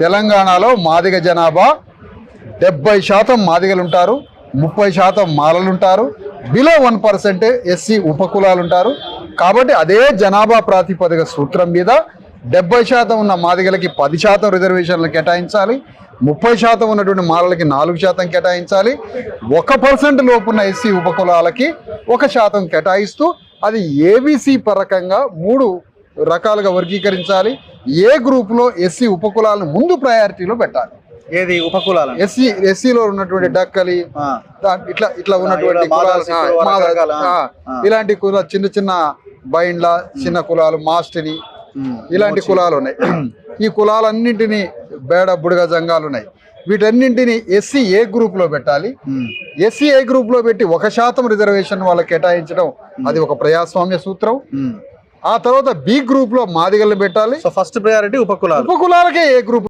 తెలంగాణలో మాదిగ జనాభా డెబ్బై శాతం మాదిగలు ఉంటారు ముప్పై శాతం మాలలు ఉంటారు బిలో వన్ పర్సెంట్ ఎస్సీ ఉపకులాలు ఉంటారు కాబట్టి అదే జనాభా ప్రాతిపదిక సూత్రం మీద డెబ్బై శాతం ఉన్న మాదిగలకి పది శాతం రిజర్వేషన్లు కేటాయించాలి ముప్పై శాతం ఉన్నటువంటి మాలలకి నాలుగు శాతం కేటాయించాలి ఒక పర్సెంట్ లోపున్న ఎస్సీ ఉపకులాలకి ఒక శాతం కేటాయిస్తూ అది ఏబీసీ పరకంగా మూడు రకాలుగా వర్గీకరించాలి. ఏ గ్రూపులో ఎస్సీ ఉపకులాలను ముందు ప్రయారిటీలో పెట్టాలి? ఏది? ఉపకులాలు ఎస్సీ ఎస్సీలో ఉన్నటువంటి డక్కలి ఇట్లా ఇట్లా ఉన్నటువంటి కులాలు. ఇలాంటి కుల చిన్న చిన్న బైండ్ల చిన్న కులాలు మాస్టిని ఇలాంటి కులాలు ఉన్నాయి. ఈ కులాలన్నింటినీ బేడ బుడగ జంగాలు ఉన్నాయి. వీటన్నింటిని ఎస్సీ ఏ గ్రూప్లో పెట్టాలి ఎస్సీ ఏ గ్రూప్లో పెట్టి ఒక శాతం రిజర్వేషన్ వాళ్ళకి కేటాయించడం అది ఒక ప్రజాస్వామ్య సూత్రం. ఆ తర్వాత బి గ్రూప్లో మాదిగల్ని పెట్టాలి. సో ఫస్ట్ ప్రయారిటీ ఉపకులాలు. ఉపకులాలకే ఏ గ్రూప్